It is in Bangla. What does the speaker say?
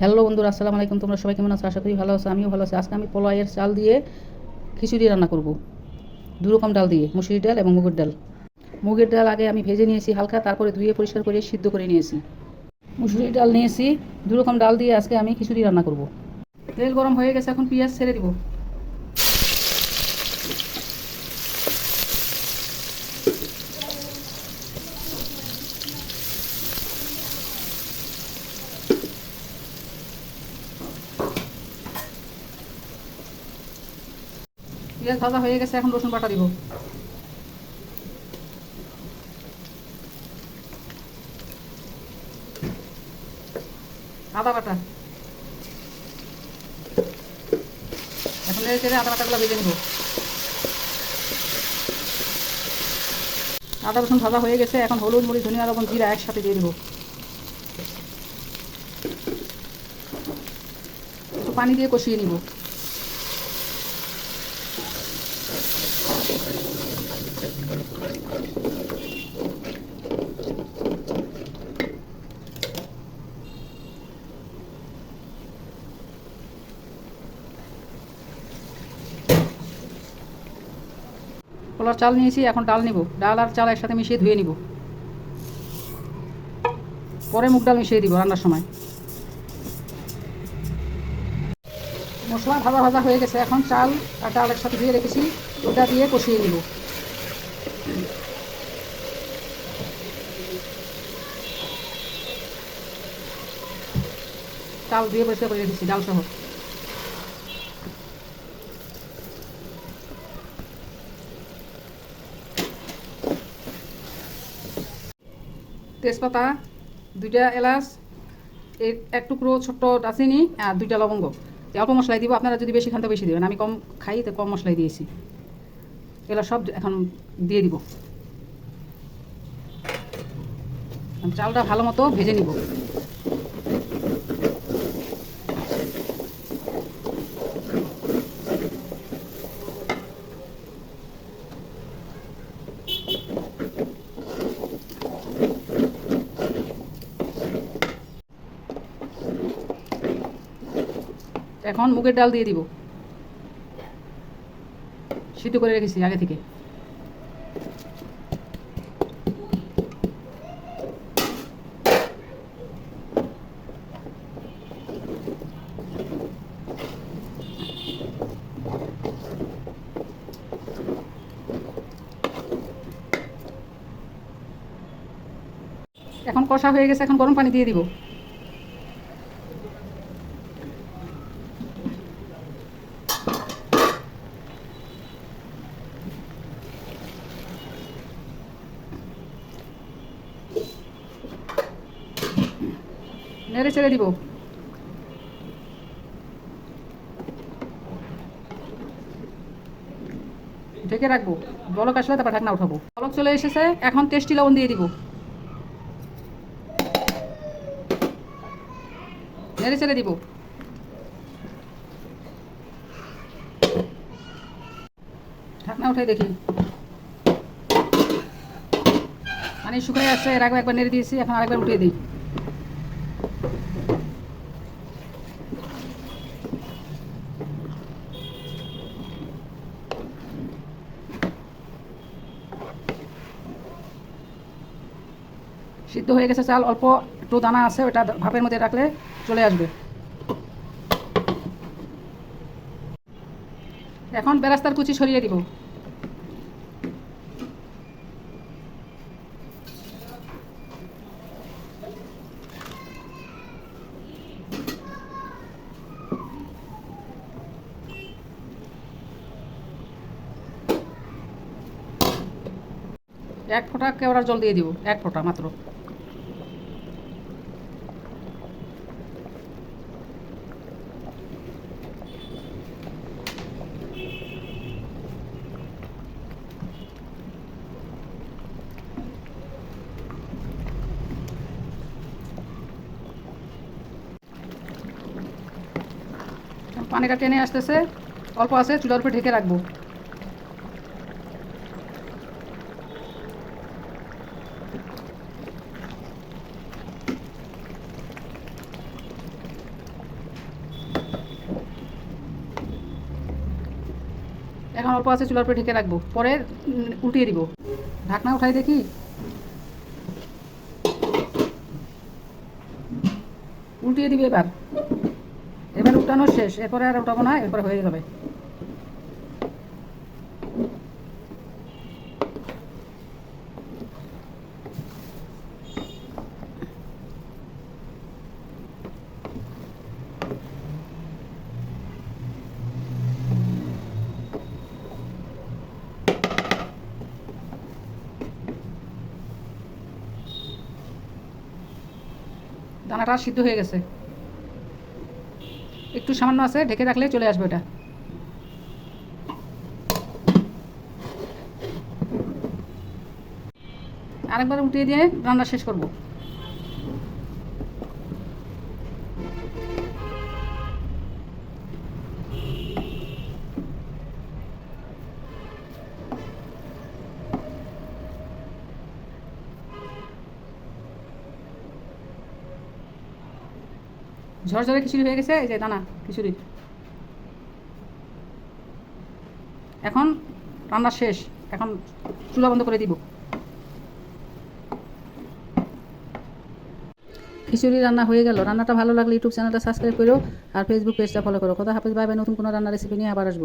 হ্যালো বন্ধুরা, আসসালামু আলাইকুম। তোমরা সবাই কেমন আছো? আশা করি ভালো আছো, আমিও ভালো আছি। আজকে আমি পোলাইয়ের চাল দিয়ে খিচুড়ি রান্না করব। দু রকম ডাল দিয়ে, মুসুরির ডাল এবং মুগের ডাল। মুগের ডাল আগে আমি ভেজে নিয়েছি হালকা, তারপরে ধুয়ে পরিষ্কার করে সিদ্ধ করে নিয়েছি। মুসুরির ডাল নিয়েছি দু রকম ডাল দিয়ে আজকে আমি খিচুড়ি রান্না করব। তেল গরম হয়ে গেছে, এখন পেঁয়াজ ছেড়ে দিব। পেঁয়াজ ভাজা হয়ে গেছে, এখন রসুন বাটা দিব। আদা বাটা। এখন নেড়ে আদা বাটাগুলো ভেজে নিব। আদা, রসুন ভাজা হয়ে গেছে, এখন হলুদ, মরিচ, ধনিয়া, লবণ, জিরা একসাথে দিয়ে দিব। পানি দিয়ে কষিয়ে নিব। পোলার চাল নিয়েছি, এখন ডাল নিব। ডাল আর চাল একসাথে মিশিয়ে ধুয়ে নিব। পরে মুগ ডাল মিশিয়ে দিব রান্নার সময়। মশলা ভাজা ভাজা হয়ে গেছে, এখন চাল আর ডাল একসাথে ধুয়ে রেখেছি, ওটা দিয়ে কষিয়ে নিব। চাল দিয়ে পরিষ্কার করে রেখেছি ডাল সহ তেজপাতা, দুইটা এলাচ এক টুকরো ছোট্ট দারচিনি আর দুইটা লবঙ্গ। অল্প মশলাই দিব, আপনারা যদি বেশি খান তো বেশি দেবেন। আমি কম খাই, তো কম মশলাই দিয়েছি। এগুলো সব এখন দিয়ে দিব। চালটা ভালো মতো ভেজে নিব। এখন মুগের ডাল দিয়ে দিব। সিদ্ধ করে রেখেছি আগে থেকে। এখন কষা হয়ে গেছে, এখন গরম পানি দিয়ে দিব। নেড়ে ছেড়ে দিব। ঢেকে রাখব। বলক আসলে তারপর ঢাকনা উঠাবো। বলক চলে এসেছে, এখন টেস্টি লবণ দিয়ে দিব। নেড়ে ছেড়ে দিব। ঢাকনা উঠাই দেখি। পানি শুকিয়ে আসছে এর আগে একবার নেড়ে দিয়েছি, এখন আরেকবার উঠিয়ে দিই। সিদ্ধ হয়ে গেছে চাল, অল্প একটু দানা আছে, ওটা ভাপের মধ্যে রাখলে চলে আসবে। এখন বেরাস্তার কুচি সরিয়ে দিব। এক ফোঁটা কেওড়ার জল দিয়ে দিব, এক ফোঁটা মাত্র। পানিটা টেনে আসতেছে, অল্প আছে, চুলার উপরে ঢেকে রাখব। এখন অল্প আছে, চুলার উপরে ঢেকে রাখব। পরে উঠিয়ে দিব। ঢাকনা উঠাই দেখি। উল্টিয়ে দিবে এবার। উল্টানো শেষ। এরপরে আর উঠাবো না এরপরে হয়ে যাবে। দানাটা সিদ্ধ হয়ে গেছে। একটু সামান্য আছে ঢেকে রাখলে চলে আসবে এটা আরেকবার উঠিয়ে দিয়ে রান্না শেষ করব। ঝরঝরে খিচুড়ি হয়ে গেছে, এই যে দানা, খিচুড়ি। এখন রান্না শেষ, এখন চুলা বন্ধ করে দিব। খিচুড়ি রান্না হয়ে গেল। রান্নাটা ভালো লাগলে ইউটিউব চ্যানেলটা সাবস্ক্রাইব করো আর ফেসবুক পেজটা ফলো করো। কথা হাফেজ বাই নতুন কোনো রান্নার রেসিপি নিয়ে আবার আসব।